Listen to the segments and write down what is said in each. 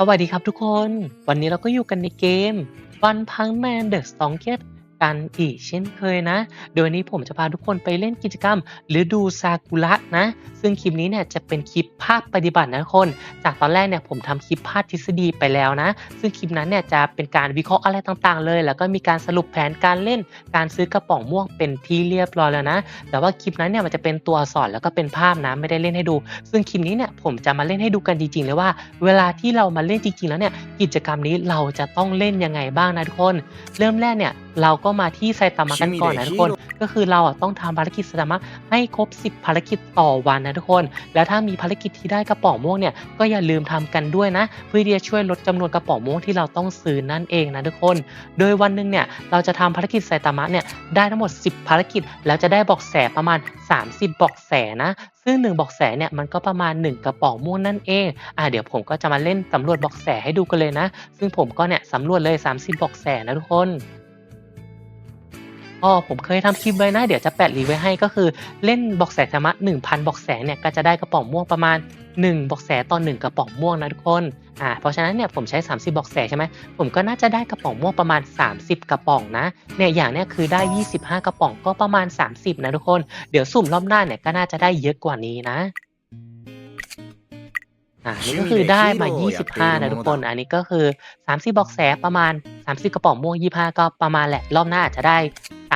สวัสดีครับทุกคน วันนี้เราก็อยู่กันในเกม One Punch Man The Strongest กันอีกเช่นเคยนะ โดยวันนี้ผมจะพาทุกคนไปเล่นกิจกรรมฤดูซากุระนะ ซึ่งคลิปนี้เนี่ยจะเป็นคลิปภาคปฏิบัตินะทุกคน จากตอนแรกเนี่ยผมทำคลิปภาคทฤษฎีไปแล้วนะ ซึ่งคลิปนั้นเนี่ยจะเป็นการวิเคราะห์อะไรต่างๆ เลย แล้วก็มีการสรุปแผนการเล่น การซื้อกระป๋องม่วงเป็นที่เรียบร้อยแล้วนะ แต่ว่าคลิปนั้นเนี่ยมันจะเป็นตัวอักษรแล้วก็เป็นภาพนะไม่ได้เล่นให้ดู ซึ่งคลิปนี้เนี่ยผมจะมาเล่นให้ดูกันจริง ๆ เลยว่า เวลาที่เรามาเล่นจริง ๆ แล้วเนี่ยกิจกรรมนี้เราจะต้องเล่นยังไงบ้างนะทุกคน เริ่มแรกเนี่ย เราก็มาที่ไซตามะกันก่อนนะทุกคน ก็คือเราอะต้องทำภารกิจไซตามะให้ครบ 10 ภารกิจต่อวันนะทุกคน แล้วถ้ามีภารกิจที่ได้กระป๋องม่วงเนี่ยก็อย่าลืมทำกันด้วยนะ เพื่อที่จะช่วยลดจำนวนกระป๋องม่วงที่เราต้องซื้อนั่นเองนะทุกคน โดยวันหนึ่งเนี่ยเราจะทำภารกิจไซตามะเนี่ยได้ทั้งหมด 10 ภารกิจ แล้วจะได้บอกแสประมาณ 30บอกแสนะซึ่ง1บอกแสเนี่ยมันก็ประมาณ 1 กระป๋องม่วงนั่นเอง อ่าเดี๋ยวผมก็จะมาเล่นสำรวจบอกแสให้ดูกันเลยนะ ซึ่งผมก็เนี่ยสำรวจเลย 30บอกแสนะทุกคน ก็ผมเคยทำคลิปไว้นะ เดี๋ยวจะแปะรีไว้ให้ก็คือเล่นบอกแสธรรมะ1,000บอกแสเนี่ยก็จะได้กระป๋องม่วงประมาณ 1 บอกแสต่อ1กระป๋องม่วงนะทุกคนอ่าเพราะฉะนั้นเนี่ยผมใช้ 30 บอกแสใช่ไหมผมก็น่าจะได้กระป๋องม่วงประมาณ 30 กระป๋องนะเนี่ยอย่างเนี้ยคือได้ 25 กระป๋องก็ประมาณ 30 นะทุกคน เดี๋ยวสุ่มรอบหน้าเนี่ยก็น่าจะได้เยอะกว่านี้นะอ่านี่ก็คือได้มา 25 นะทุกคน อันนี้ก็คือ 30 บอกแสประมาณ 30 กระป๋องม่วง 25 ก็ประมาณแหละ รอบหน้าอาจจะได้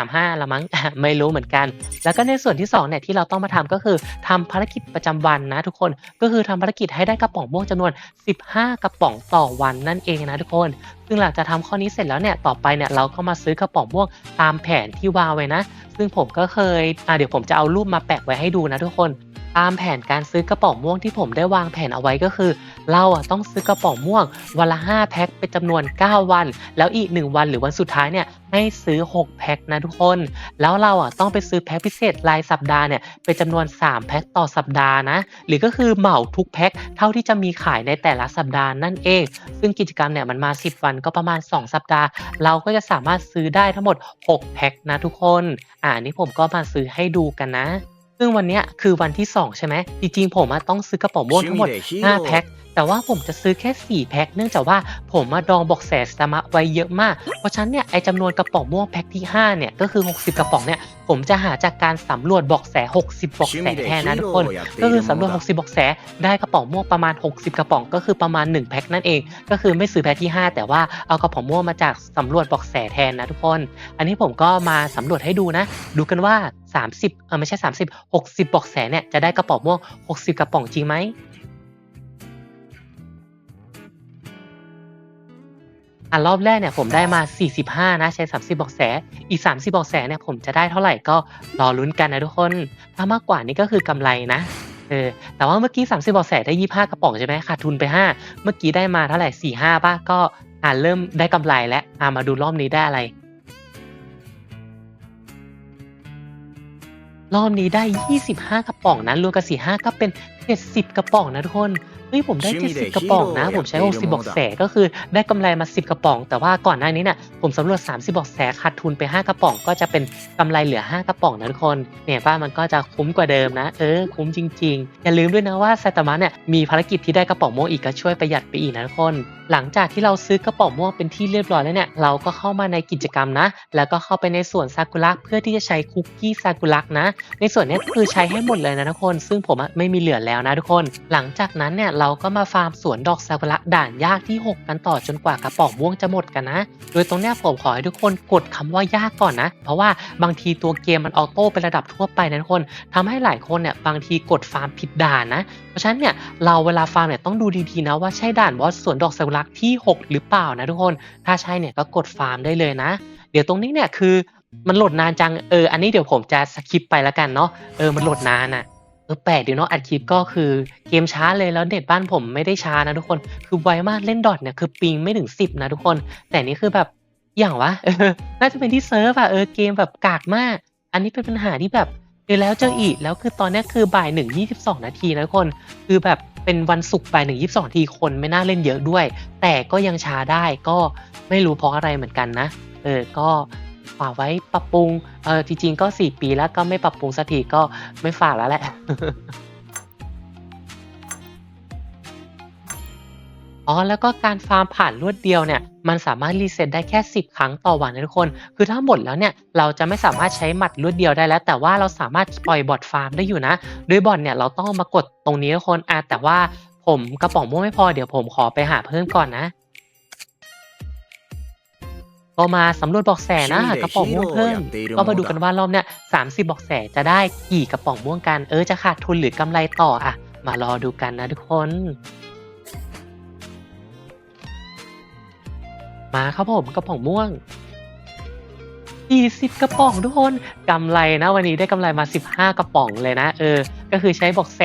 35ละมั้งไม่รู้เหมือนกัน แล้วก็ในส่วนที่2เนี่ยที่เราต้องมาทำก็คือทำภารกิจประจำวันนะทุกคนก็คือทำภารกิจให้ได้กระป๋องม่วงจำนวน 15 กระป๋องต่อวันนั่นเองนะทุกคนซึ่งหลังจากทำข้อนี้เสร็จแล้วเนี่ยต่อไปเนี่ยเราก็มาซื้อกระป๋องม่วงตามแผนที่วางไว้นะ ซึ่งผมก็เคยอ่าเดี๋ยวผมจะเอารูปมาแปะไว้ให้ดูนะทุกคนตามแผนการซื้อกระป๋องม่วงที่ผมได้วางแผนเอาไว้ก็คือ เราอะต้องซื้อกระป๋องม่วงวันละ 5 แพ็คเป็นจำนวน 9 วัน แล้วอีก 1 วันหรือวันสุดท้ายเนี่ยให้ซื้อ 6 แพ็คนะทุกคน แล้วเราอะต้องไปซื้อแพ็คพิเศษรายสัปดาห์เนี่ยเป็นจำนวน 3 แพ็คต่อสัปดาห์นะ หรือก็คือเหมาทุกแพ็คเท่าที่จะมีขายในแต่ละสัปดาห์นั่นเอง ซึ่งกิจกรรมเนี่ยมันมา 10 วันก็ประมาณ 2 สัปดาห์ เราก็จะสามารถซื้อได้ทั้งหมด 6 แพ็คนะทุกคน อ่าอันนี้ผมก็มาซื้อให้ดูกันนะซึ่งวันเนี้ยคือวันที่ 2 ใช่ไหมจริงๆผมอะต้องซื้อกระป๋องม่วงทั้งหมด 5 แพ็คแต่ว่าผมจะซื้อแค่ 4 แพ็คเนื่องจากว่าผมมาดองบอกแสสตามะไว้เยอะมาก เพราะฉะนั้นเนี่ยไอจำนวนกระป๋องม่วงแพ็คที่ 5 เนี่ย ก็คือ 60 กระป๋องเนี่ย ผมจะหาจากการสำรวจบอกแส 60 บอกแสแทนนะทุกคน ก็คือสำรวจ 60 บอกแสได้กระป๋องม่วงประมาณ 60 กระป๋องก็คือประมาณ 1 แพ็คนั่นเอง ก็คือไม่ซื้อแพ็คที่ 5 แต่ว่าเอากระป๋องม่วงมาจากสำรวจบอกแสแทนนะทุกคน อันนี้ผมก็มาสำรวจให้ดูนะ ดูกันว่า 30เออไม่ใช่ 30 60 บอกแสเนี่ยจะได้กระป๋องม่วง 60 กระป๋องจริงไหม อะรอบแรกเนี่ยผมได้มา 45 นะ ใช้ 30บอกแส อีก 30บอกแสเนี่ยผมจะได้เท่าไหร่ก็รอลุ้นกันนะทุกคน ถ้ามากกว่านี้ก็คือกำไรนะเออแต่ว่าเมื่อกี้ 30บอกแสได้ 25 กระป๋องใช่ไหมขาดทุนไป 5 เมื่อกี้ได้มาเท่าไหร่ 45ป่ะก็อ่าเริ่มได้กำไรแล้วอ่ามาดูรอบนี้ได้อะไร รอบนี้ได้ 25 กระป๋องนะรวมกับ 45 ก็เป็น 70 กระป๋องนะทุกคน เฮ้ยผมได้70กระป๋องนะ ผมใช้60บอกแสก็คือได้กำไรมา10กระป๋อง แต่ว่าก่อนหน้านี้เนี่ยผมสำรวจ30บอกแสขาดทุนไป5กระป๋อง ก็จะเป็นกำไรเหลือ5กระป๋องนะทุกคนเนี่ยป้ามันก็จะคุ้มกว่าเดิมนะ เออคุ้มจริง ๆ อย่าลืมด้วยนะว่าไซตามะเนี่ยมีภารกิจที่ได้กระป๋องม่วงอีกก็ช่วยประหยัดไปอีกนะทุกคน หลังจากที่เราซื้อกระป๋องม่วงเป็นที่เรียบร้อยแล้วเนี่ยเราก็เข้ามาในกิจกรรมนะ แล้วก็เข้าไปในสวนซากุระเพื่อที่จะใช้คุกกี้ซากุระนะ ในส่วนนี้คือใช้ให้หมดเลยนะทุกคน ซึ่งผมไม่มีเหลือแล้วนะทุกคน หลังจากนั้นเนี่ยเราก็มาฟาร์มสวนดอกซากุระด่านยากที่ 6 กันต่อจนกว่ากระป๋องม่วงจะหมดกันนะ โดยตรงเนี้ยผมขอให้ทุกคนกดคำว่ายากก่อนนะ เพราะว่าบางทีตัวเกมมันออโต้เป็นระดับทั่วไปนะทุกคนทำให้หลายคนเนี่ยบางทีกดฟาร์มผิดด่านนะ เพราะฉะนั้นเนี่ยเราเวลาฟาร์มเนี่ยต้องดูดีๆนะว่าใช่ด่านบอสสวนดอกซากุระที่ 6 หรือเปล่านะทุกคน ถ้าใช่เนี่ยก็กดฟาร์มได้เลยนะ เดี๋ยวตรงนี้เนี่ยคือมันโหลดนานจัง เออ อันนี้เดี๋ยวผมจะสคิปไปแล้วกันเนาะ เออ มันโหลดนานอะเออแปลกดีเนาะอัดคลิปก็คือเกมช้าเลยแล้วเน็ตบ้านผมไม่ได้ช้านะทุกคน คือไวมากเล่นดอทเนี่ยคือปิงไม่ถึง 10 นะทุกคน แต่นี่คือแบบอย่างวะเออน่าจะเป็นที่เซิร์ฟอะเออเกมแบบกากมาก อันนี้เป็นปัญหาที่แบบเจอแล้วเจออีกแล้วคือตอนนี้คือบ่ายหนึ่งยี่สิบสองนาทีนะทุกคน คือแบบ เป็นวันศุกร์ไปหนึ่งยี่สิบสองทีคนไม่น่าเล่นเยอะด้วย แต่ก็ยังช้าได้ก็ไม่รู้เพราะอะไรเหมือนกันนะ เออก็ฝากไว้ปรับปรุง เออจริงๆก็ 4 ปีแล้วก็ไม่ปรับปรุงสักทีก็ไม่ฝากแล้วแหละ อ๋อแล้วก็การฟาร์มผ่านรวดเดียวเนี่ยมันสามารถรีเซ็ตได้แค่ 10 ครั้งต่อวันนะทุกคน คือถ้าหมดแล้วเนี่ยเราจะไม่สามารถใช้หมัดรวดเดียวได้แล้ว แต่ว่าเราสามารถปล่อยบอทฟาร์มได้อยู่นะโดยบอทเนี่ยเราต้องมากดตรงนี้ทุกคนอะแต่ว่าผมกระป๋องม่วงไม่พอเดี๋ยวผมขอไปหาเพิ่มก่อนนะก็มาสำรวจเบอกแสนะหากระป๋องม่วงเพิ่มก็มาดูกันว่ารอบเนี้ย30บอกแสจะได้กี่กระป๋องม่วงกัน เออจะขาดทุนหรือกำไรต่ออะ มารอดูกันนะทุกคน มาครับผมกระป๋องม่วง40กระป๋องทุกคนกำไรนะวันนี้ได้กำไรมา 15 กระป๋องเลยนะ เออ ก็คือใช้บอกแส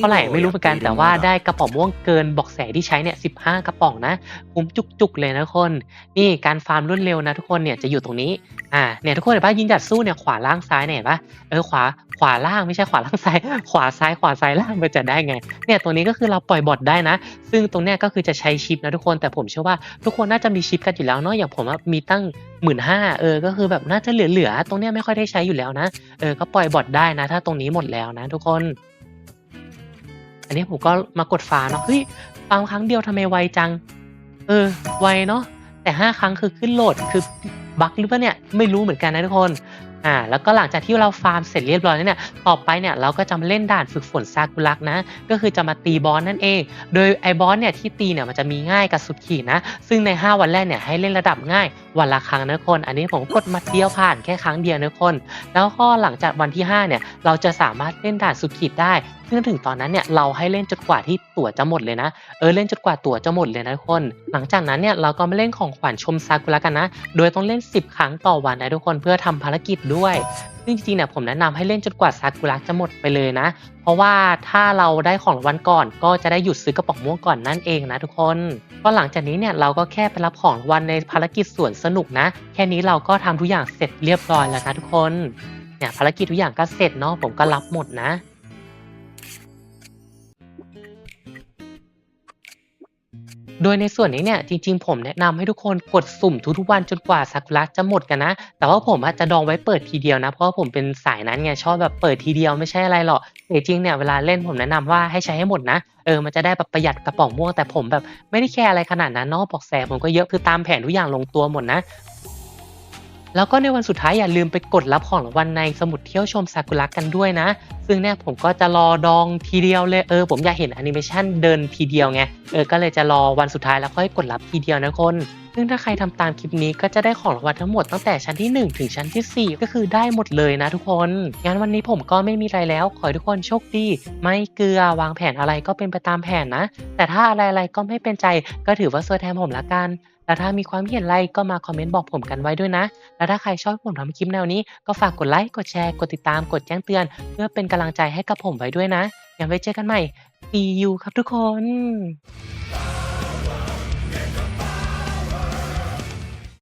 เท่าไหร่ไม่รู้เหมือนกันแต่ว่าได้กระป๋องม่วงเกินบอกแสที่ใช้เนี่ย15กระป๋องนะคุ้มจุกๆเลยนะทุกคน นี่การฟาร์มรวดเร็วนะทุกคนเนี่ยจะอยู่ตรงนี้อ่าเนี่ยทุกคนเห็นปะยิงจัดสู้เนี่ยขวาล่างซ้ายเนี่ยเห็นปะเออขวาขวาล่างไม่ใช่ขวาล่างซ้าย ขวาซ้ายขวาซ้ายล่างมันจะได้ไงเนี่ยตัวนี้ก็คือเราปล่อยบอทได้นะ ซึ่งตรงเนี้ยก็คือจะใช้ชิปนะทุกคนแต่ผมเชื่อว่าทุกคนน่าจะมีชิปกันอยู่แล้วเนาะอย่างผมอะมีตั้ง หมื่นห้าเออ ก็คือแบบน่าจะเหลือๆ ตรงเนี้ยไม่ค่อยได้ใช้อยู่แล้วนะ เออ ก็ปล่อยบอทได้นะ ถ้าตรงนี้หมดแล้วนะทุกคน อันนี้ผมก็มากดฟาเนาะ เฮ้ยฟาร์มครั้งเดียวทำไมไวจัง เออ ไวเนาะ แต่ห้าครั้งคือขึ้นโหลด คือบั๊กหรือเปล่าเนี่ย ไม่รู้เหมือนกันนะทุกคน อ่าแล้วก็หลังจากที่เราฟาร์มเสร็จเรียบร้อยแล้วเนี่ยต่อไปเนี่ยเราก็จะมาเล่นด่านฝึกฝนซากุรักนะ ก็คือจะมาตีบอสนั่นเอง โดยไอบอสเนี่ยที่ตีเนี่ยมันจะมีง่ายกับสุดขีดนะ ซึ่งใน 5 วันแรกเนี่ยให้เล่นระดับง่ายวันละครั้งนะคน อันนี้ผมกดมาเดียวผ่านแค่ครั้งเดียวนะคน แล้วก็หลังจากวันที่5เนี่ยเราจะสามารถเล่นด่านสุดขีดได้ซึ่งถึงตอนนั้นเนี่ยเราให้เล่นจนกว่าที่ตั๋วจะหมดเลยนะ เออเล่นจนกว่าตั๋วจะหมดเลยนะทุกคน หลังจากนั้นเนี่ยเราก็มาเล่นของขวัญชมซากุระกันนะ โดยต้องเล่น 10 ครั้งต่อวันนะทุกคนเพื่อทำภารกิจด้วยซึ่งจริงๆเนี่ยผมแนะนำให้เล่นจนกว่าซากุระจะหมดไปเลยนะ เพราะว่าถ้าเราได้ของรางวัลก่อนก็จะได้หยุดซื้อกระป๋องม่วงก่อนนั่นเองนะทุกคนก็หลังจากนี้เนี่ยเราก็แค่ไปรับของรางวัลในภารกิจสวนสนุกนะ แค่นี้เราก็ทำทุกอย่างเสร็จเรียบร้อยแล้วนะทุกคนเนี่ยภารกิจทุกอย่างก็เสร็จเนาะผมก็รับหมดนะ โดยในส่วนนี้เนี่ยจริงๆ ผมแนะนำให้ทุกคนกดสุ่มทุกๆวันจนกว่าซากุระจะหมดกันนะ แต่ว่าผมอาจจะดองไว้เปิดทีเดียวนะ เพราะว่าผมเป็นสายนั้นไงชอบแบบเปิดทีเดียวไม่ใช่อะไรหรอกแต่จริงๆเนี่ยเวลาเล่นผมแนะนำว่าให้ใช้ให้หมดนะเออมันจะได้แบบประหยัดกระป๋องม่วงแต่ผมแบบไม่ได้แคร์อะไรขนาดนั้นเนาะบอกแสผมก็เยอะคือตามแผนทุกอย่างลงตัวหมดนะ แล้วก็ในวันสุดท้ายอย่าลืมไปกดรับของรางวัลในสมุดเที่ยวชมซากุระกันด้วยนะ ซึ่งเนี่ยผมก็จะรอดองทีเดียวเลยเออผมอยากเห็นแอนิเมชันเดินทีเดียวไงเออก็เลยจะรอวันสุดท้ายแล้วค่อยกดรับทีเดียวนะคนซึ่งถ้าใครทำตามคลิปนี้ก็จะได้ของรางวัลทั้งหมดตั้งแต่ชั้นที่ 1 ถึงชั้นทีสี่4 ก็คือได้หมดเลยนะทุกคนงั้นวันนี้ผมก็ไม่มีอะไรแล้ว ขอให้ทุกคนโชคดี ไม่เกลือวางแผนอะไรก็เป็นไปตามแผนนะ แต่ถ้าอะไรๆก็ไม่เป็นใจก็ถือว่าซวยแทนผมละกัน แล้วถ้ามีความเห็นอะไรก็มาคอมเมนต์บอกผมกันไว้ด้วยนะ แล้วถ้าใครชอบผมทำคลิปแนวนี้ก็ฝากกดไลค์ กดแชร์ กดติดตาม กดแจ้งเตือน เพื่อเป็นกำลังใจให้กับผมไว้ด้วยนะ ยังไว้เจอกันใหม่ See you ครับทุกคน